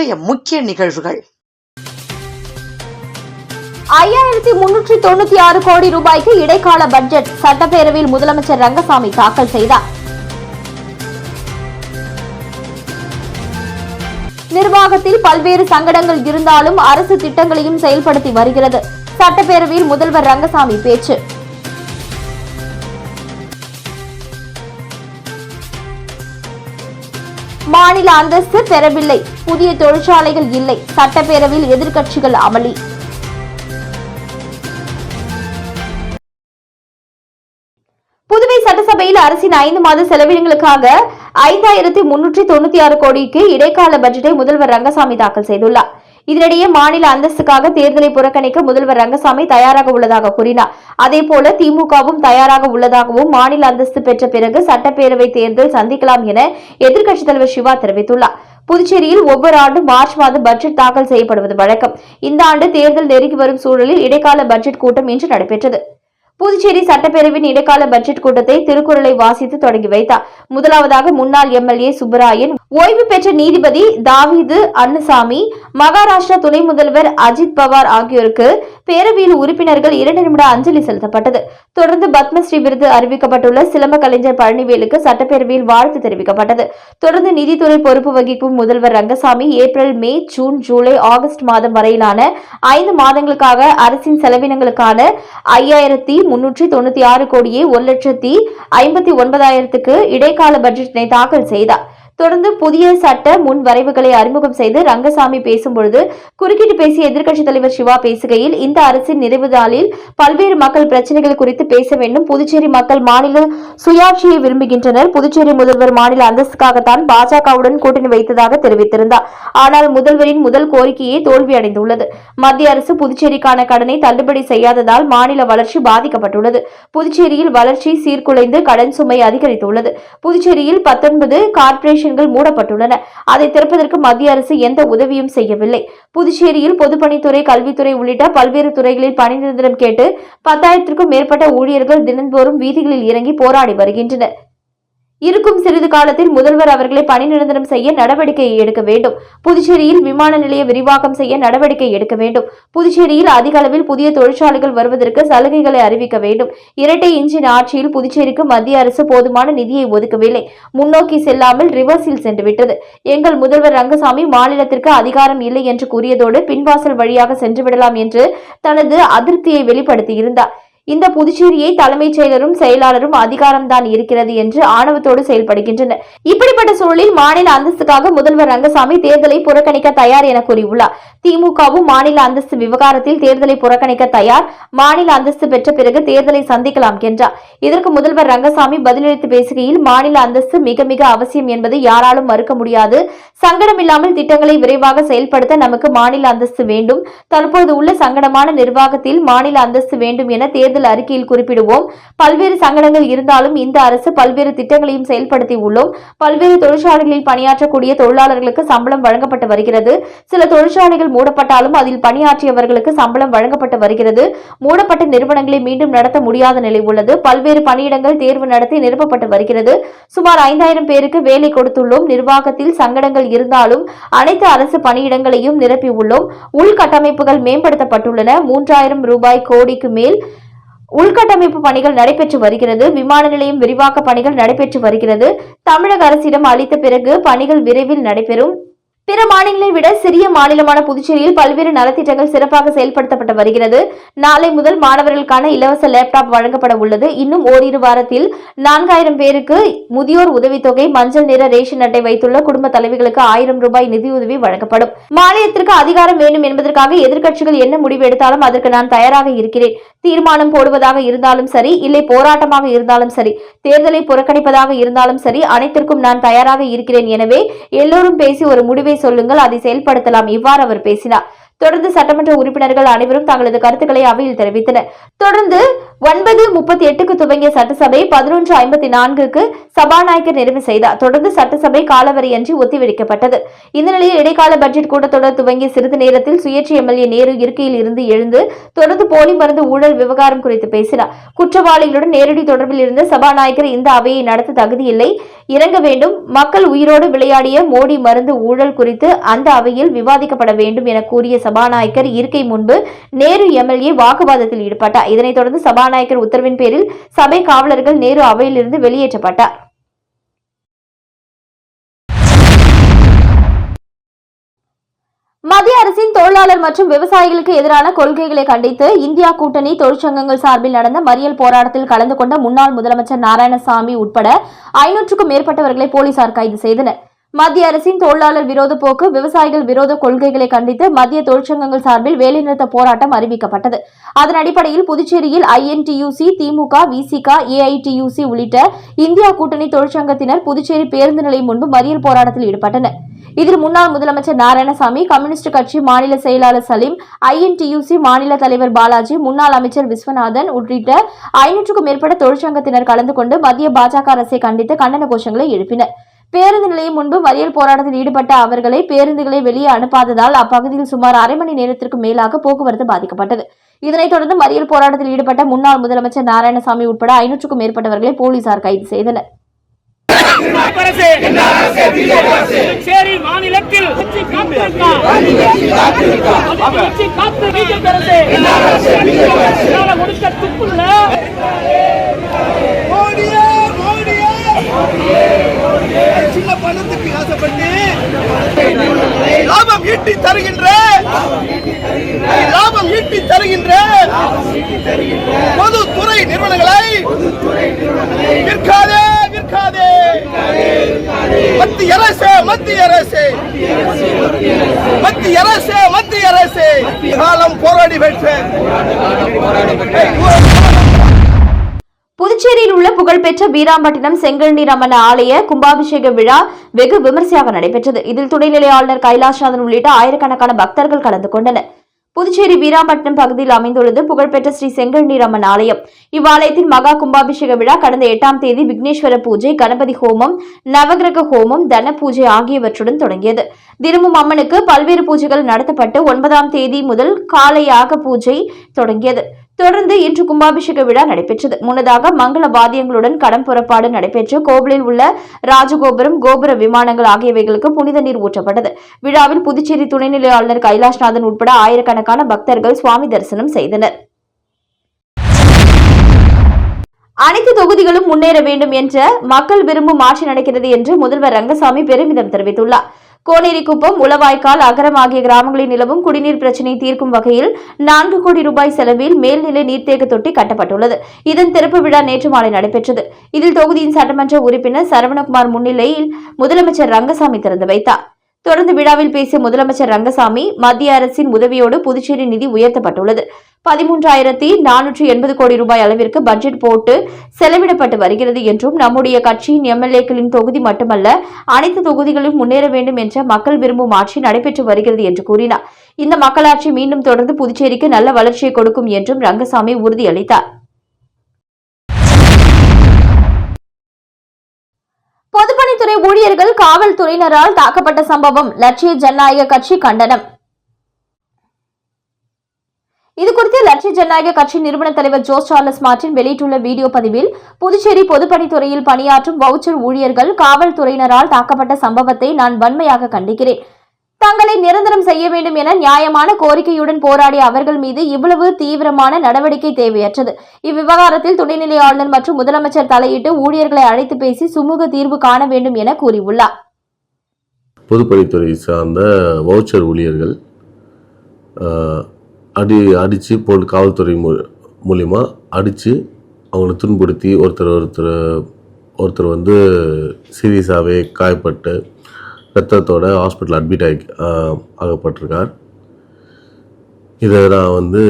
இன்றைய முக்கிய நிகழ்வுகள். ஐயாயிரத்தி முன்னூற்றி தொண்ணூத்தி ஆறு கோடி ரூபாய்க்கு இடைக்கால பட்ஜெட் சட்டப்பேரவையில் முதலமைச்சர் ரங்கசாமி தாக்கல் செய்தார். நிர்வாகத்தில் பல்வேறு சங்கடங்கள் இருந்தாலும் அரசு திட்டங்களையும் செயல்படுத்தி வருகிறது. சட்டப்பேரவையில் முதல்வர் ரங்கசாமி பேச்சு. மாநில அந்தஸ்து பெறவில்லை. புதிய தொழிற்சாலைகள் இல்லை. சட்டப்பேரவையில் எதிர்க்கட்சிகள் அமளி. புதுவை சட்டசபையில் அரசின் ஐந்து மாத செலவினங்களுக்காக ஐந்தாயிரத்தி முன்னூற்றி தொண்ணூத்தி ஆறு கோடிக்கு இடைக்கால பட்ஜெட்டை முதல்வர் ரங்கசாமி தாக்கல் செய்துள்ளார். இதனிடையே மாநில அந்தஸ்துக்காக தேர்தலை புறக்கணிக்க முதல்வர் ரங்கசாமி தயாராக உள்ளதாக கூறினார். அதேபோல திமுகவும் தயாராக உள்ளதாகவும் மாநில அந்தஸ்து பெற்ற பிறகு சட்டப்பேரவை தேர்தல் சந்திக்கலாம் என எதிர்க்கட்சித் தலைவர் சிவா தெரிவித்துள்ளார். புதுச்சேரியில் ஒவ்வொரு ஆண்டும் மார்ச் மாதம் பட்ஜெட் தாக்கல் செய்யப்படுவது வழக்கம். இந்த ஆண்டு தேர்தல் நெருங்கி வரும் சூழலில் இடைக்கால பட்ஜெட் கூட்டம் இன்று நடைபெற்றது. புதுச்சேரி சட்டப்பேரவையின் இடைக்கால பட்ஜெட் கூட்டத்தை திருக்குறளை வாசித்து தொடங்கி வைத்தார். முதலாவதாக முன்னாள் எம்எல்ஏ சுப்பராயன் ஓய்வு பெற்ற நீதிபதி தாவீது அன்னுசாமி மகாராஷ்டிரா துணை முதல்வர் அஜித் பவார் ஆகியோருக்கு பேரவையில் உறுப்பினர்கள் இரண்டு நிமிட அஞ்சலி செலுத்தப்பட்டது. தொடர்ந்து பத்மஸ்ரீ விருது அறிவிக்கப்பட்டுள்ள சிலம்ப கலைஞர் பழனிவேலுக்கு சட்டப்பேரவையில் வாழ்த்து தெரிவிக்கப்பட்டது. தொடர்ந்து நிதித்துறை பொறுப்பு வகிக்கும் முதல்வர் Rangasamy April May June July August மாதம் வரையிலான ஐந்து மாதங்களுக்காக அரசின் செலவினங்களுக்கான ஐயாயிரத்தி முன்னூற்றி தொண்ணூத்தி ஆறு கோடியே ஒரு லட்சத்தி ஐம்பத்தி ஒன்பதாயிரத்துக்கு இடைக்கால பட்ஜெட்டினை தாக்கல் செய்தார். தொடர்ந்து புதிய சட்ட முன் வரைவுகளை அறிமுகம் செய்து ரங்கசாமி பேசும்பொழுது குறுக்கிட்டு பேசிய எதிர்க்கட்சித் தலைவர் சிவா பேசுகையில் இந்த அரசின் நிறைவு நாளில் பல்வேறு மக்கள் பிரச்சனைகள் குறித்து பேச வேண்டும். புதுச்சேரி மக்கள் மாநில சுயாட்சியை விரும்புகின்றனர். புதுச்சேரி முதல்வர் மாநில அந்தஸ்துக்காகத்தான் பாஜகவுடன் கூட்டணி வைத்ததாக தெரிவித்திருந்தார். ஆனால் முதல்வரின் முதல் கோரிக்கையே தோல்வியடைந்துள்ளது மத்திய அரசு புதுச்சேரிக்கான கடனை தள்ளுபடி செய்யாததால் மாநில வளர்ச்சி பாதிக்கப்பட்டுள்ளது. புதுச்சேரியில் வளர்ச்சி சீர்குலைந்து கடன் சுமை அதிகரித்துள்ளது. புதுச்சேரியில் பத்தொன்பது ஸ்டேஷன்கள் மூடப்பட்டுள்ளன. அதை திறப்பதற்கு மத்திய அரசு எந்த உதவியும் செய்யவில்லை. புதுச்சேரியில் பொதுப்பணித்துறை கல்வித்துறை உள்ளிட்ட பல்வேறு துறைகளில் பணி நிரந்தரம் கேட்டு பத்தாயிரத்திற்கும் மேற்பட்ட ஊழியர்கள் தினந்தோறும் வீதிகளில் இறங்கி போராடி வருகின்றனர். இருக்கும் சிறிது காலத்தில் முதல்வர் அவர்களை பணி நிரந்தரம் செய்ய நடவடிக்கை எடுக்க வேண்டும். புதுச்சேரியில் விமான நிலைய விரிவாக்கம் செய்ய நடவடிக்கை எடுக்க வேண்டும். புதுச்சேரியில் அதிக அளவில் புதிய தொழிற்சாலைகள் வருவதற்கு சலுகைகளை அறிவிக்க வேண்டும். இரட்டை இன்ஜின் ஆட்சியில் புதுச்சேரிக்கு மத்திய அரசு போதுமான நிதியை ஒதுக்கவில்லை. முன்னோக்கி செல்லாமல் ரிவர்ஸில் சென்றுவிட்டது எங்கள் முதல்வர் ரங்கசாமி மாநிலத்திற்கு அதிகாரம் இல்லை என்று கூறியதோடு பின்வாசல் வழியாக சென்றுவிடலாம் என்று தனது அதிருப்தியை வெளிப்படுத்தியிருந்தார். இந்த புதுச்சேரியை தலைமைச் செயலரும் செயலாளரும் அதிகாரம்தான் இருக்கிறது என்று ஆணவத்தோடு செயல்படுகின்றனர். இப்படிப்பட்ட சூழலில் மாநில அந்தஸ்துக்காக முதல்வர் ரங்கசாமி தேர்தலை புறக்கணிக்க தயார் என கூறியுள்ளார். திமுகவும் மாநில அந்தஸ்து விவகாரத்தில் தேர்தலை புறக்கணிக்க தயார். மாநில அந்தஸ்து பெற்ற பிறகு தேர்தலை சந்திக்கலாம் என்றார். இதற்கு முதல்வர் ரங்கசாமி பதிலளித்து பேசுகையில் மாநில அந்தஸ்து மிக மிக அவசியம் என்பதை யாராலும் மறுக்க முடியாது. சங்கடம் இல்லாமல் திட்டங்களை விரைவாக செயல்படுத்த நமக்கு மாநில அந்தஸ்து வேண்டும். தற்போது உள்ள சங்கடமான நிர்வாகத்தில் மாநில அந்தஸ்து வேண்டும் என தேர்தல் தேர்தல் அறிக்கையில் குறிப்பிடுவோம். பல்வேறு சங்கடங்கள் இருந்தாலும் இந்த அரசு பல்வேறு திட்டங்களையும் செயல்படுத்தி உள்ளோம் பல்வேறு தொழிற்சாலைகளில் பணியாற்றக்கூடிய தொழிலாளர்களுக்கு சம்பளம் வழங்கப்பட்டு வருகிறது. சில தொழிற்சாலைகள் மூடப்பட்டாலும் அதில் பணியாற்றியவர்களுக்கு சம்பளம் வழங்கப்பட்டு வருகிறது. மூடப்பட்ட நிறுவனங்களை மீண்டும் நடத்த முடியாத நிலை உள்ளது. பல்வேறு பணியிடங்கள் தேர்வு நடத்தி நிரப்பப்பட்டு வருகிறது. சுமார் ஐந்தாயிரம் பேருக்கு வேலை கொடுத்துள்ளோம். நிர்வாகத்தில் சங்கடங்கள் இருந்தாலும் அனைத்து அரசு பணியிடங்களையும் நிரப்பியுள்ளோம். உள்கட்டமைப்புகள் மேம்படுத்தப்பட்டுள்ளன. மூன்றாயிரம் ரூபாய் கோடிக்கு மேல் உள்கட்டமைப்பு பணிகள் நடைபெற்று வருகிறது. விமான நிலையம் விரிவாக்க பணிகள் நடைபெற்று வருகிறது. தமிழக அரசிடம் அளித்த பிறகு பணிகள் விரைவில் நடைபெறும். பிற மாநிலங்களை விட சிறிய மாநிலமான புதுச்சேரியில் பல்வேறு நலத்திட்டங்கள் சிறப்பாக செயல்படுத்தப்பட்டு வருகிறது. நாளை முதல் மாணவர்களுக்கான இலவச லேப்டாப் வழங்கப்பட உள்ளது. இன்னும் ஓரிரு வாரத்தில் நான்காயிரம் பேருக்கு முதியோர் உதவித்தொகை மஞ்சள் நிற ரேஷன் அட்டை வைத்துள்ள குடும்ப தலைவிகளுக்கு ஆயிரம் ரூபாய் நிதியுதவி வழங்கப்படும். மாநிலத்திற்கு அதிகாரம் வேண்டும் என்பதற்காக எதிர்க்கட்சிகள் என்ன முடிவு எடுத்தாலும் அதற்கு நான் தயாராக இருக்கிறேன். தீர்மானம் போடுவதாக இருந்தாலும் சரி இல்லை போராட்டமாக இருந்தாலும் சரி தேர்தலை புறக்கணிப்பதாக இருந்தாலும் சரி அனைத்திற்கும் நான் தயாராக இருக்கிறேன். எனவே எல்லோரும் பேசி ஒரு முடிவை சொல்லுங்கள் அதை செயல்படுத்தலாம். இவ்வாறு அவர் பேசினார். தொடர்ந்து சட்டமன்ற உறுப்பினர்கள் அனைவரும் தங்களது கருத்துக்களை அவையில் தெரிவித்தனர். தொடர்ந்து ஒன்பது முப்பத்தி எட்டுக்கு துவங்கிய சட்டசபை பதினொன்று ஐம்பத்தி நான்குக்கு சபாநாயகர் நிறைவு செய்தார். தொடர்ந்து சட்டசபை காலவரையின்றி ஒத்திவைக்கப்பட்டது. இந்த நிலையில் இடைக்கால பட்ஜெட் கூட்டத்தொடர் துவங்கிய சிறிது நேரத்தில் சுயேட்சை எம்எல்ஏ நேரு இருக்கையில் இருந்து எழுந்து தொடர்ந்து போலி மருந்து ஊழல் விவகாரம் குறித்து பேசினார். குற்றவாளிகளுடன் நேரடி தொடர்பில் இருந்த சபாநாயகர் இந்த அவையை நடத்த தகுதியில்லை. இறங்க வேண்டும். மக்கள் உயிரோடு விளையாடிய மோடி மருந்து ஊழல் குறித்து அந்த அவையில் விவாதிக்கப்பட வேண்டும் என கூறிய சபாநாயகர் இருக்கை முன்பு நேரு எம்எல்ஏ வாக்குவாதத்தில் ஈடுபட்டார். இதனைத் தொடர்ந்து சபாநாயகர் உத்தரவின் பேரில் சபை காவலர்கள் நேரு அவையிலிருந்து வெளியேற்றப்பட்டார். மத்திய அரசின் தொழிலாளர் மற்றும் விவசாயிகளுக்கு எதிரான கொள்கைகளை கண்டித்து இந்தியா கூட்டணி தொழிற்சங்கங்கள் சார்பில் நடந்த மறியல் போராட்டத்தில் கலந்து கொண்ட முன்னாள் முதலமைச்சர் நாராயணசாமி உட்பட ஐநூற்றுக்கும் மேற்பட்டவர்களை போலீசார் கைது செய்தனர். மத்திய அரசின் தொழிலாளர் விரோத போக்கு விவசாயிகள் விரோத கொள்கைகளை கண்டித்து மத்திய தொழிற்சங்கங்கள் சார்பில் வேலைநிறுத்த போராட்டம் அறிவிக்கப்பட்டது. அதன் அடிப்படையில் புதுச்சேரியில் ஐஎன்டியூசி திமுக விசிக ஏஐடியூசி உள்ளிட்ட இந்தியா கூட்டணி தொழிற்சங்கத்தினர் புதுச்சேரி பேருந்து நிலையம் முன்பு மறியல் போராட்டத்தில் ஈடுபட்டனர். இதில் முன்னாள் முதலமைச்சர் நாராயணசாமி கம்யூனிஸ்ட் கட்சி மாநில செயலாளர் சலீம் ஐஎன்டியூசி மாநில தலைவர் பாலாஜி முன்னாள் அமைச்சர் விஸ்வநாதன் உள்ளிட்ட ஐநூற்றுக்கும் மேற்பட்ட தொழிற்சங்கத்தினர் கலந்து கொண்டு மத்திய பாஜக அரசை கண்டித்து கண்டன கோஷங்களை எழுப்பினர். பேருந்து நிலையம் முன்பு மறியல் போராட்டத்தில் ஈடுபட்ட அவர்களை பேருந்துகளை வெளியே அனுப்பாததால் அப்பகுதியில் சுமார் அரை மணி நேரத்திற்கு மேலாக போக்குவரத்து பாதிக்கப்பட்டது. இதனைத் தொடர்ந்து மறியல் போராட்டத்தில் ஈடுபட்ட முன்னாள் முதலமைச்சர் நாராயணசாமி உட்பட ஐநூற்றுக்கும் மேற்பட்டவர்களை போலீசார் கைது செய்தனர். மாநிலத்தில் தருகின்ற. லாபம் ஈட்டி தருகின்ற. பொதுத்துறை நிறுவனங்களை விற்காதே விற்காதே. மத்திய அரசு மத்திய அரசு. மத்திய அரசு மத்திய அரசு. காலம் போராடி பெற்ற புதுச்சேரியில் உள்ள புகழ்பெற்ற வீராம்பட்டினம் செங்கழனி ரமண ஆலய கும்பாபிஷேக விழா வெகு விமர்சையாக நடைபெற்றது. இதில் துணைநிலை ஆளுநர் கைலாஷ்நாதன் உள்ளிட்ட ஆயிரக்கணக்கான பக்தர்கள் கலந்து கொண்டனர். புதுச்சேரி வீராம்பட்டினம் பகுதியில் அமைந்துள்ளது புகழ்பெற்ற ஸ்ரீ செங்கழனி ரமன் ஆலயம். இவ்வாலயத்தின் மகா கும்பாபிஷேக விழா கடந்த எட்டாம் தேதி விக்னேஸ்வர பூஜை கணபதி ஹோமம் நவகிரக ஹோமம் தன பூஜை ஆகியவற்றுடன் தொடங்கியது. தினமும் அம்மனுக்கு பல்வேறு பூஜைகள் நடத்தப்பட்டு ஒன்பதாம் தேதி முதல் காலையாக பூஜை தொடங்கியது. தொடர்ந்து இன்று கும்பாபிஷேக விழா நடைபெற்றது. முன்னதாக மங்கள வாத்தியங்களுடன் கடன் புறப்பாடு நடைபெற்று கோவிலில் உள்ள ராஜகோபுரம் கோபுர விமானங்கள் ஆகியவைகளுக்கு புனித நீர் ஊற்றப்பட்டது. விழாவில் புதுச்சேரி துணைநிலை ஆளுநர் கைலாஷ்நாதன் உட்பட ஆயிரக்கணக்கான பக்தர்கள் சுவாமி தரிசனம் செய்தனர். அனைத்து தொகுதிகளும் முன்னேற வேண்டும் என்ற மக்கள் விரும்பும் ஆட்சி நடக்கிறது என்று முதல்வர் ரங்கசாமி பெருமிதம் தெரிவித்துள்ளார். கோனேரிக்குப்பம் உளவாய்க்கால் அகரம் ஆகிய கிராமங்களில் நிலவும் குடிநீர் பிரச்சினை தீர்க்கும் வகையில் நான்கு கோடி ரூபாய் செலவில் மேல்நிலை நீர்த்தேக்க தொட்டி கட்டப்பட்டுள்ளது. இதன் திறப்பு விழா நேற்று மாலை நடைபெற்றது. இதில் தொகுதியின் சட்டமன்ற உறுப்பினர் சரவணகுமார் முன்னிலையில் முதலமைச்சர் ரங்கசாமி திறந்து வைத்தார். தொடர்ந்து விழாவில் பேசிய முதலமைச்சர் ரங்கசாமி மத்திய அரசின் உதவியோடு புதுச்சேரி நிதி உயர்த்தப்பட்டுள்ளது. பதிமூன்றாயிரத்தி நானூற்றி எண்பது கோடி ரூபாய் அளவிற்கு பட்ஜெட் போட்டு செலவிடப்பட்டு வருகிறது என்றும் நம்முடைய கட்சியின் எம்எல்ஏக்களின் தொகுதி மட்டுமல்ல அனைத்து தொகுதிகளும் முன்னேற வேண்டும் என்ற மக்கள் விரும்பும் ஆட்சி நடைபெற்று வருகிறது என்று கூறினார். இந்த மக்களாட்சி மீண்டும் தொடர்ந்து புதுச்சேரிக்கு நல்ல வளர்ச்சியை கொடுக்கும் என்றும் ரங்கசாமி உறுதியளித்தார். பொதுப்பணித்துறை ஊழியர்கள் காவல்துறையினரால் தாக்கப்பட்ட சம்பவம் லட்சிய ஜனநாயக கட்சி கண்டனம். இதுகுறித்து லட்சிய ஜனநாயக கட்சி நிறுவன தலைவர் ஜோஸ் சார்லஸ் மார்டின் வெளியிட்டுள்ள வீடியோ பதிவில் புதுச்சேரி பொதுப்பணித்துறையில் பணியாற்றும் வவுச்சர் ஊழியர்கள் காவல்துறையினரால் தாக்கப்பட்ட சம்பவத்தை நான் வன்மையாக கண்டிக்கிறேன். தங்களை நிரந்தரம் செய்ய வேண்டும் என நியாயமான கோரிக்கையுடன் போராடிய அவர்கள் மீது இவ்வளவு தீவிரமான நடவடிக்கை தேவையற்றது. இவ்விவகாரத்தில் துணைநிலை ஆளுநர் மற்றும் முதலமைச்சர் தலையிட்டு ஊழியர்களை அழைத்து பேசி சுமூக தீர்வு காண வேண்டும் என கூறியுள்ளார். பொதுப்பணித்துறை சார்ந்த வவுச்சர் ஊழியர்கள் அடி அடித்து போல் காவல்துறை மூ மூலிமா அடித்து அவங்கள துன்புறுத்தி ஒருத்தர் ஒருத்தர் ஒருத்தர் வந்து சீரியஸாகவே காயப்பட்டு ரத்தத்தோட ஹாஸ்பிட்டல் அட்மிட் ஆகி ஆகப்பட்டிருக்கார். இதை நான் வந்து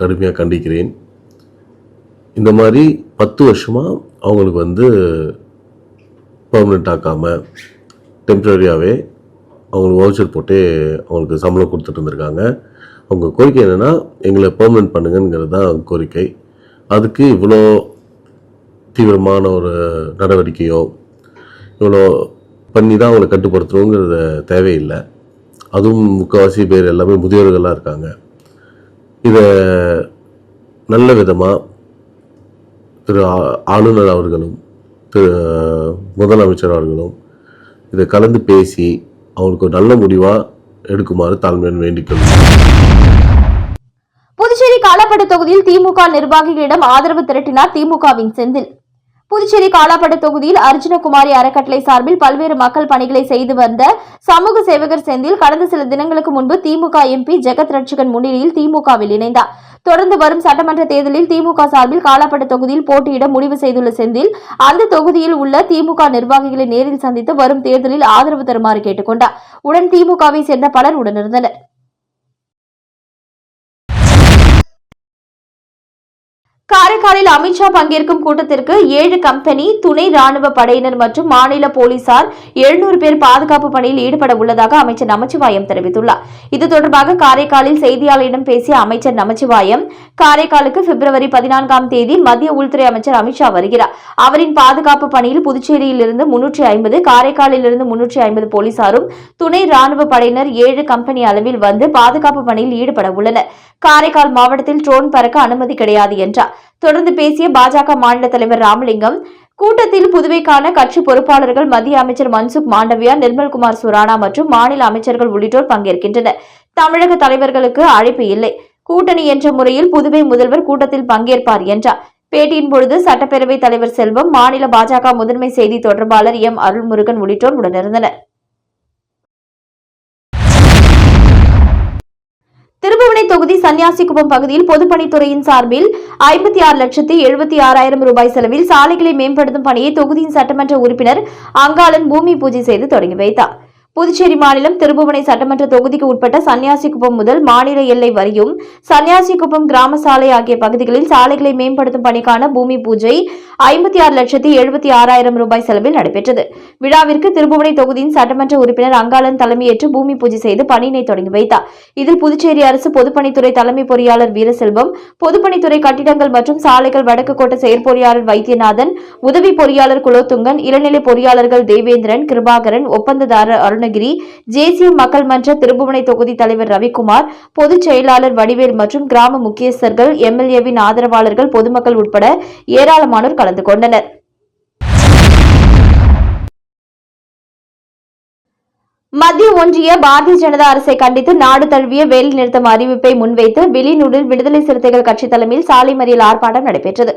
கடுமையாக கண்டிக்கிறேன். இந்த மாதிரி பத்து வருஷமாக அவங்களுக்கு வந்து பர்மனெண்ட் ஆக்காமல் டெம்ப்ரரியாகவே அவங்களுக்கு வவுச்சர் போட்டு அவங்களுக்கு சம்பளம் கொடுத்துட்டு இருந்திருக்காங்க அவங்க கோரிக்கை என்னென்னா எங்களை பெர்மனன்ட் பண்ணுங்கங்கிறது தான் கோரிக்கை. அதுக்கு இவ்வளோ தீவிரமான ஒரு நடவடிக்கையோ இவ்வளோ பண்ணி தான் அவங்களை கட்டுப்படுத்தணுங்கிறத தேவையில்லை. அதுவும் முக்கால்வாசி பேர் எல்லாமே முதியோர்களாக இருக்காங்க. இதை நல்ல விதமாக திரு ஆளுநர் அவர்களும் திரு முதலமைச்சர் அவர்களும் இதை கலந்து பேசி அவங்களுக்கு ஒரு நல்ல முடிவாக எடுக்குமாறு தாழ்மையுடன் வேண்டிக் புதுச்சேரி காலப்பட்டு தொகுதியில் திமுக நிர்வாகிகளிடம் ஆதரவு திரட்டினார் திமுகவின் செந்தில். புதுச்சேரி காலாப்பட்டு தொகுதியில் அர்ஜுனகுமாரி அறக்கட்டளை சார்பில் பல்வேறு மக்கள் பணிகளை செய்து வந்த சமூக சேவகர் செந்தில் கடந்த சில தினங்களுக்கு முன்பு திமுக எம்பி ஜெகத் ரட்சகன் முன்னிலையில் திமுகவில் இணைந்தார். தொடர்ந்து வரும் சட்டமன்ற தேர்தலில் திமுக சார்பில் காலாப்பட்டு தொகுதியில் போட்டியிட முடிவு செய்துள்ள செந்தில் அந்த தொகுதியில் உள்ள திமுக நிர்வாகிகளை நேரில் சந்தித்து வரும் தேர்தலில் ஆதரவு தருமாறு கேட்டுக் கொண்டார் உடன் திமுகவை சேர்ந்த பலர் உடனிருந்தனர். காரைக்காலில் அமித்ஷா பங்கேற்கும் கூட்டத்திற்கு ஏழு கம்பெனி துணை ராணுவ படையினர் மற்றும் மாநில போலீசார் எழுநூறு பேர் பாதுகாப்பு பணியில் ஈடுபட உள்ளதாக அமைச்சர் நமச்சிவாயம் தெரிவித்துள்ளார். இது தொடர்பாக காரைக்காலில் செய்தியாளரிடம் பேசிய அமைச்சர் நமச்சிவாயம் காரைக்காலுக்கு பிப்ரவரி பதினான்காம் தேதி மத்திய உள்துறை அமைச்சர் அமித்ஷா வருகிறார். அவரின் பாதுகாப்பு பணியில் புதுச்சேரியிலிருந்து முன்னூற்றி ஐம்பது காரைக்காலிலிருந்து முன்னூற்றி ஐம்பது போலீசாரும் துணை ராணுவ படையினர் ஏழு கம்பெனி அளவில் வந்து பாதுகாப்பு பணியில் ஈடுபட உள்ளனர். காரைக்கால் மாவட்டத்தில் ட்ரோன் பறக்க அனுமதி கிடையாது என்றார். தொடர்ந்து பேசிய பாஜக மாநில தலைவர் ராமலிங்கம் கூட்டத்தில் புதுவைக்கான கட்சி பொறுப்பாளர்கள் மத்திய அமைச்சர் மன்சுக் மாண்டவியா நிர்மல்குமார் சுரானா மற்றும் மாநில அமைச்சர்கள் உள்ளிட்டோர் பங்கேற்கின்றனர். தமிழக தலைவர்களுக்கு அழைப்பு இல்லை. கூட்டணி என்ற முறையில் புதுவை முதல்வர் கூட்டத்தில் பங்கேற்பார் என்றார். பேட்டியின் பொழுது சட்டப்பேரவைத் தலைவர் செல்வம் மாநில பாஜக முதன்மை செய்தி தொடர்பாளர் எம் அருள்முருகன் உள்ளிட்டோர் உடனிருந்தனர். திருபுவனை தொகுதி சன்னியாசிக்குப்பம் பகுதியில் பொதுப்பணித்துறையின் சார்பில் ஐம்பத்தி ஆறு லட்சத்தி எழுபத்தி ஆறாயிரம் ரூபாய் செலவில் சாலைகளை மேம்படுத்தும் பணியை தொகுதியின் சட்டமன்ற உறுப்பினர் அங்காளன் பூமி பூஜை செய்து தொடங்கி வைத்தார். புதுச்சேரி மாநிலம் திருபுவனை சட்டமன்ற தொகுதிக்கு உட்பட்ட சன்னியாசிக்குப்பம் முதல் மாநில எல்லை வரையும் சன்னியாசிக்குப்பம் கிராம சாலை ஆகிய பகுதிகளில் சாலைகளை மேம்படுத்தும் பணிக்கான பூமி பூஜை ஐம்பத்தி ஆறு லட்சத்தி எழுபத்தி ஆறாயிரம் ரூபாய் செலவில் நடைபெற்றது. விழாவிற்கு திருபுவனை தொகுதியின் சட்டமன்ற உறுப்பினர் அங்காளன் தலைமையேற்று பூமி பூஜை செய்து பணியினை தொடங்கி வைத்தார். இதில் புதுச்சேரி அரசு பொதுப்பணித்துறை தலைமை பொறியாளர் வீரசெல்வம் பொதுப்பணித்துறை கட்டிடங்கள் மற்றும் சாலைகள் வடக்கு கோட்ட செயற்பொறியாளர் வைத்தியநாதன் உதவி பொறியாளர் குலோத்துங்கன் இளநிலை பொறியாளர்கள் தேவேந்திரன் கிருபாகரன் ஒப்பந்ததாரர் அருணகிரி தேசிய மக்கள் மன்ற திருபுவனை தொகுதி தலைவர் ரவிக்குமார் பொதுச் செயலாளர் வடிவேல் மற்றும் கிராம முக்கியஸ்தர்கள் எம்எல்ஏவின் ஆதரவாளர்கள் பொதுமக்கள் உட்பட ஏராளமானோர் கலந்து கொண்டனர். மத்திய ஒன்றிய பாரதிய ஜனதா அரசை கண்டித்து நாடு தழுவிய வேலைநிறுத்தம் அறிவிப்பை முன்வைத்து வெளிநூரில் விடுதலை சிறுத்தைகள் கட்சி தலைமையில் சாலை மறியல் ஆர்ப்பாட்டம் நடைபெற்றது.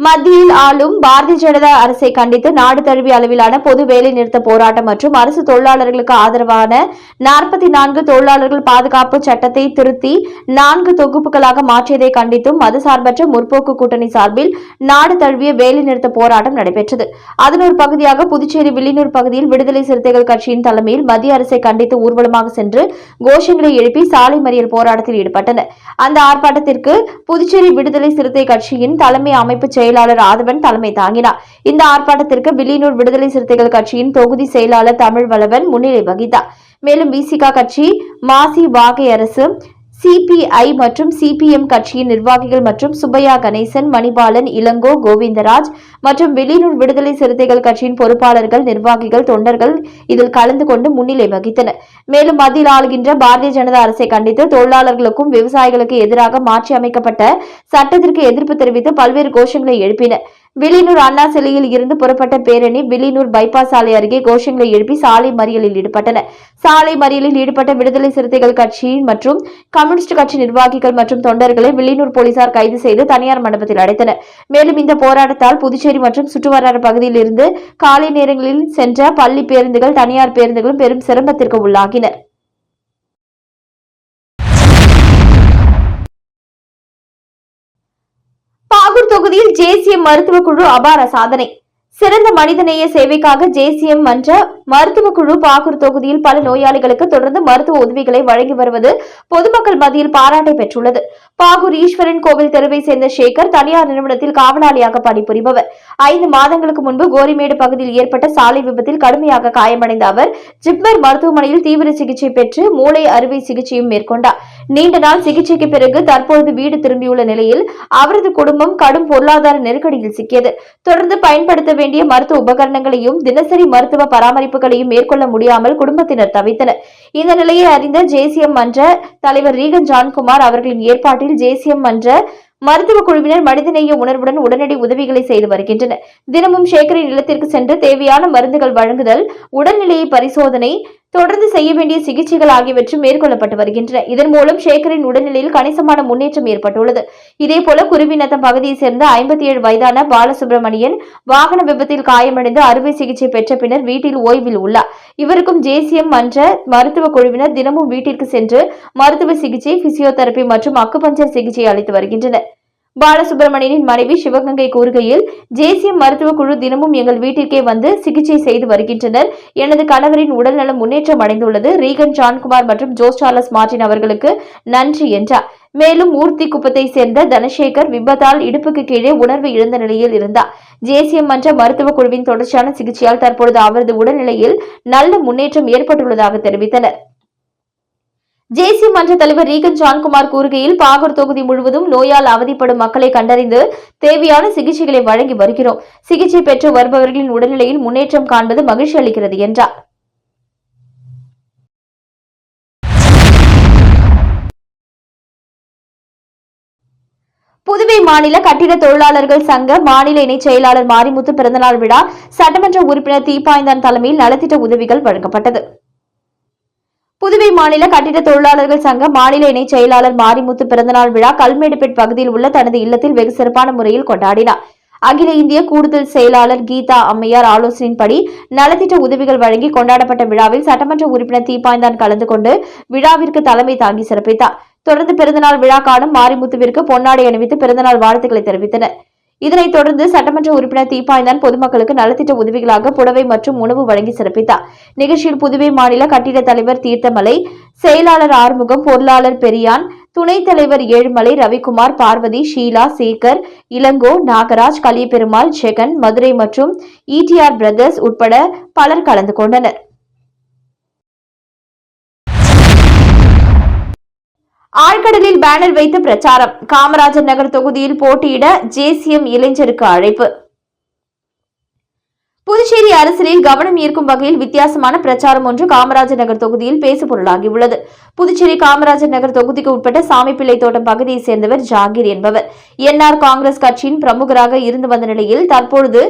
மத்தியில் ஆளும் பாரதிய ஜனதா அரசை கண்டித்து நாடு தழுவிய அளவிலான பொது வேலை நிறுத்த போராட்டம் மற்றும் அரசு தொழிலாளர்களுக்கு ஆதரவான நாற்பத்தி நான்கு தொழிலாளர்கள் பாதுகாப்பு சட்டத்தை திருத்தி நான்கு தொகுப்புகளாக மாற்றியதை கண்டித்தும் மதசார்பற்ற முற்போக்கு கூட்டணி சார்பில் நாடு தழுவிய வேலை நிறுத்த போராட்டம் நடைபெற்றது. அதன் ஒரு பகுதியாக புதுச்சேரி வில்லியனூர் பகுதியில் விடுதலை சிறுத்தைகள் கட்சியின் தலைமையில் மத்திய அரசை கண்டித்து ஊர்வலமாக சென்று கோஷங்களை எழுப்பி சாலை மறியல் போராட்டத்தில் ஈடுபட்டனர். அந்த ஆர்ப்பாட்டத்திற்கு புதுச்சேரி விடுதலை சிறுத்தை கட்சியின் தலைமை அமைப்பு செயலாளர் ஆதவன் தலைமை தாங்கினார். இந்த ஆர்ப்பாட்டத்திற்கு வில்லியனூர் விடுதலை சிறுத்தைகள் கட்சியின் தொகுதி செயலாளர் தமிழ் வளவன் முன்னிலை வகித்தார். மேலும் விசிகா கட்சி மாசி வாகை அரசு சிபிஐ மற்றும் சிபிஎம் கட்சியின் நிர்வாகிகள் மற்றும் சுப்பையா கணேசன் மணிபாலன் இளங்கோ கோவிந்தராஜ் மற்றும் வெளியூர் விடுதலை சிறுத்தைகள் கட்சியின் பொறுப்பாளர்கள் நிர்வாகிகள் தொண்டர்கள் இதில் கலந்து கொண்டு முன்னிலை வகித்தனர். மேலும் மத்தியில் ஆளுகின்ற பாரதிய ஜனதா அரசை கண்டித்து தொழிலாளர்களுக்கும் விவசாயிகளுக்கு எதிராக மாற்றி அமைக்கப்பட்ட சட்டத்திற்கு எதிர்ப்பு தெரிவித்து பல்வேறு கோஷங்களை எழுப்பினர். வில்லியனூர் அண்ணா சிலையில் இருந்து புறப்பட்ட பேரணி வில்லியனூர் பைபாஸ் சாலை அருகே கோஷங்களை எழுப்பி சாலை மறியலில் ஈடுபட்டனர். சாலை மறியலில் ஈடுபட்ட விடுதலை சிறுத்தைகள் கட்சி மற்றும் கம்யூனிஸ்ட் கட்சி நிர்வாகிகள் மற்றும் தொண்டர்களை வில்லியனூர் போலீசார் கைது செய்து தனியார் மண்டபத்தில் அடைத்தனர். மேலும் இந்த போராட்டத்தால் புதுச்சேரி மற்றும் சுற்றுவட்டார பகுதியில் இருந்து காலை நேரங்களில் சென்ற பள்ளி பேருந்துகள் தனியார் பேருந்துகளும் பெரும் சிரமத்திற்கு உள்ளாகினர் தேசிய மருத்துவ குழு அபார சாதனை. சிறந்த மனிதநேய சேவைக்காக ஜேசிஎம் மன்ற மருத்துவ குழு பாகூர் தொகுதியில் பல நோயாளிகளுக்கு தொடர்ந்து மருத்துவ உதவிகளை வழங்கி வருவது பொதுமக்கள் மத்தியில் பாராட்டை பெற்றுள்ளது. பாகூர் ஈஸ்வரன் கோவில் தெருவை சேர்ந்த சேகர் தனியார் நிறுவனத்தில் காவலாளியாக பணிபுரிபவர். ஐந்து மாதங்களுக்கு முன்பு கோரிமேடு பகுதியில் ஏற்பட்ட சாலை விபத்தில் கடுமையாக காயமடைந்த அவர் ஜிப்மர் மருத்துவமனையில் தீவிர சிகிச்சை பெற்று மூளை அறுவை சிகிச்சையும் மேற்கொண்டார். நீண்ட நாள் சிகிச்சைக்கு பிறகு தற்பொழுது வீடு திரும்பியுள்ள நிலையில் அவரது குடும்பம் கடும் பொருளாதார நெருக்கடியில் சிக்கியது. தொடர்ந்து பயன்படுத்த வேண்டிய மருத்துவ உபகரணங்களையும் தினசரி மருத்துவ பராமரிப்புகளையும் மேற்கொள்ள முடியாமல் குடும்பத்தினர் தவித்தனர். இந்த நிலையை அறிந்த ஜேசிஎம் மன்ற தலைவர் ரீகன் ஜான்குமார் அவர்களின் ஏற்பாட்டில் ஜேசிஎம் மன்ற மருத்துவ குழுவினர் மனிதநேய உணர்வுடன் உடனடி உதவிகளை செய்து வருகின்றனர். தினமும் சேகரின் இல்லத்திற்கு சென்று தேவையான மருந்துகள் வழங்குதல் உடல்நிலையை பரிசோதனை தொடர்ந்து செய்ய வேண்டிய சிகிச்சைகள் ஆகியவற்றும் மேற்கொள்ளப்பட்டு வருகின்றன. இதன் மூலம் சேகரின் உடல்நிலையில் கணிசமான முன்னேற்றம் ஏற்பட்டுள்ளது. இதேபோல குருவிநத்தம் பகுதியைச் சேர்ந்த ஐம்பத்தி ஏழு வயதான பாலசுப்ரமணியன் வாகன விபத்தில் காயமடைந்து அறுவை சிகிச்சை பெற்ற பின்னர் வீட்டில் ஓய்வில் உள்ளார். இவருக்கும் ஜேசிஎம் மன்ற மருத்துவ குழுவினர் தினமும் வீட்டிற்கு சென்று மருத்துவ சிகிச்சை பிசியோதெரபி மற்றும் அக்குபஞ்சர் சிகிச்சை அளித்து வருகின்றனர். பாலசுப்ரமணியனின் மனைவி சிவகங்கை கூறுகையில் ஜேசியம் மருத்துவ குழு தினமும் எங்கள் வீட்டிற்கே வந்து சிகிச்சை செய்து வருகின்றனர். எனது கணவரின் உடல்நலம் முன்னேற்றம் அடைந்துள்ளது. ரீகன் ஜான்குமார் மற்றும் ஜோஸ் சார்லஸ் மார்டின் அவர்களுக்கு நன்றி என்றார். மேலும் மூர்த்தி குப்பத்தை சேர்ந்த தனசேகர் விபத்தால் இடுப்புக்கு கீழே உணர்வு இழந்த நிலையில் இருந்தார். ஜேசியம் மன்ற மருத்துவக் குழுவின் தொடர்ச்சியான சிகிச்சையால் தற்பொழுது அவரது உடல்நிலையில் நல்ல முன்னேற்றம் ஏற்பட்டுள்ளதாக தெரிவித்தனர். ஜேசி மன்ற தலைவர் ரீகன் ஜான்குமார் கூறுகையில் பாகூர் தொகுதி முழுவதும் நோயால் அவதிப்படும் மக்களை கண்டறிந்து தேவையான சிகிச்சைகளை வழங்கி வருகிறோம். சிகிச்சை பெற்று வருபவர்களின் உடல்நிலையில் முன்னேற்றம் காண்பது மகிழ்ச்சி அளிக்கிறது என்றார். புதுவை மாநில கட்டிட தொழிலாளர்கள் சங்க மாநில இணைச் செயலாளர் மாரிமுத்து பிறந்தநாள் விழா சட்டமன்ற உறுப்பினர் தீபாய்ந்தான் தலைமையில் நலத்திட்ட உதவிகள் வழங்கப்பட்டது. புதுவை மாநில கட்டிட தொழிலாளர்கள் சங்க மாநில இணைச் செயலாளர் மாரிமுத்து பிறந்தநாள் விழா கல்மேடுபேட் பகுதியில் உள்ள தனது இல்லத்தில் வெகு சிறப்பான முறையில் கொண்டாடினார். அகில இந்திய கூடுதல் செயலாளர் கீதா அம்மையார் ஆலோசனையின்படி நலத்திட்ட உதவிகள் வழங்கி கொண்டாடப்பட்ட விழாவில் சட்டமன்ற உறுப்பினர் தீபாய்ந்தான் கலந்து கொண்டு விழாவிற்கு தலைமை தாங்கி சிறப்பித்தார். தொடர்ந்து பிறந்தநாள் விழா காணும் மாரிமுத்துவிற்கு பொன்னாடை அணிவித்து பிறந்தநாள் வாழ்த்துக்களை தெரிவித்தனர். இதனைத் தொடர்ந்து சட்டமன்ற உறுப்பினர் தீபாய்ந்தான் பொதுமக்களுக்கு நலத்திட்ட உதவிகளாக புடவை மற்றும் உணவு வழங்கி சிறப்பித்தார். நிகழ்ச்சியில் புதுவை மாநில கட்டிட தலைவர் தீர்த்தமலை செயலாளர் ஆறுமுகம் பொருளாளர் பெரியான் துணைத் தலைவர் ஏழுமலை ரவிக்குமார் பார்வதி ஷீலா சேகர் இளங்கோ நாகராஜ் கலியபெருமாள் ஜெகன் மதுரை மற்றும் இடிஆர் பிரதர்ஸ் உட்பட பலர் கலந்து கொண்டனர். ஆழ்கடலில் பேனர் வைத்து பிரச்சாரம். காமராஜர் நகர் தொகுதியில் போட்டியிட ஜேசிஎம் இளைஞருக்கு அழைப்பு. புதுச்சேரி அரசியலில் கவனம் ஈர்க்கும் வகையில் வித்தியாசமான பிரச்சாரம் ஒன்று காமராஜர் நகர் தொகுதியில் பேசுபொருளாகியுள்ளது. புதுச்சேரி காமராஜர் நகர் தொகுதிக்கு உட்பட்ட சாமிப்பிள்ளை தோட்டம் பகுதியைச் சேர்ந்தவர் ஜாகீர் என்பவர். என்ஆர் காங்கிரஸ் கட்சியின் பிரமுகராக இருந்து வந்த நிலையில் தற்பொழுது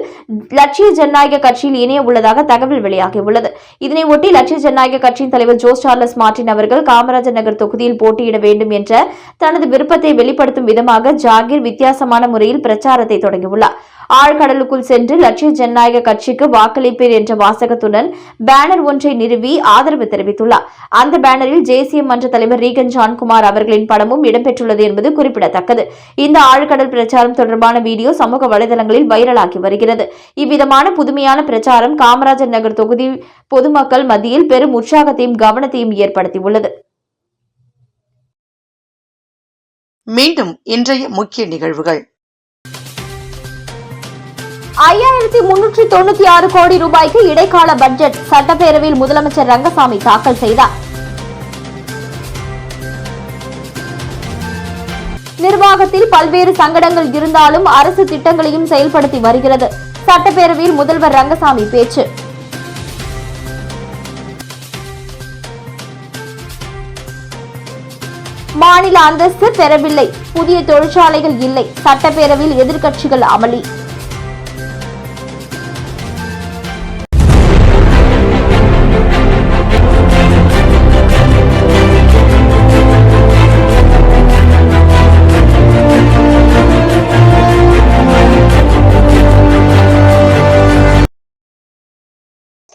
லட்சிய ஜனநாயக கட்சியில் இணைய உள்ளதாக தகவல் வெளியாகியுள்ளது. இதனை ஒட்டி லட்சிய ஜனநாயக கட்சியின் தலைவர் ஜோஸ் சார்லஸ் மார்டின் அவர்கள் காமராஜர் நகர் தொகுதியில் போட்டியிட வேண்டும் என்ற தனது விருப்பத்தை வெளிப்படுத்தும் விதமாக ஜாகீர் வித்தியாசமான முறையில் பிரச்சாரத்தை தொடங்கியுள்ளார். ஆழ்கடலுக்குள் சென்று லட்சிய ஜனநாயக கட்சிக்கு வாக்களிப்பேர் என்ற வாசகத்துடன் பேனர் ஒன்றை நிறுவி ஆதரவு தெரிவித்துள்ளார். அந்த பேனரில் தேசிய மன்ற தலைவர் ரீகன் ஜான்குமார் அவர்களின் படமும் இடம்பெற்றுள்ளது என்பது குறிப்பிடத்தக்கது. இந்த ஆழ்கடல் பிரச்சாரம் தொடர்பான வீடியோ சமூக வலைதளங்களில் வைரலாகி வருகிறது. இவ்விதமான புதுமையான பிரச்சாரம் காமராஜர் நகர் தொகுதி பொதுமக்கள் மத்தியில் பெரும் உற்சாகத்தையும் கவனத்தையும் ஏற்படுத்தியுள்ளது. மீண்டும் இன்றைய முக்கிய நிகழ்வுகள். ஐயாயிரத்தி முன்னூற்றி தொண்ணூத்தி ஆறு கோடி ரூபாய்க்கு இடைக்கால பட்ஜெட் சட்டப்பேரவையில் முதலமைச்சர் ரங்கசாமி தாக்கல் செய்தார். நிர்வாகத்தில் பல்வேறு சங்கடங்கள் இருந்தாலும் அரசு திட்டங்களையும் செயல்படுத்தி வருகிறது. சட்டப்பேரவையில் முதல்வர் ரங்கசாமி பேச்சு. மாநில அந்தஸ்து பெறவில்லை. புதிய தொழிற்சாலைகள் இல்லை. சட்டப்பேரவையில் எதிர்க்கட்சிகள் அமளி.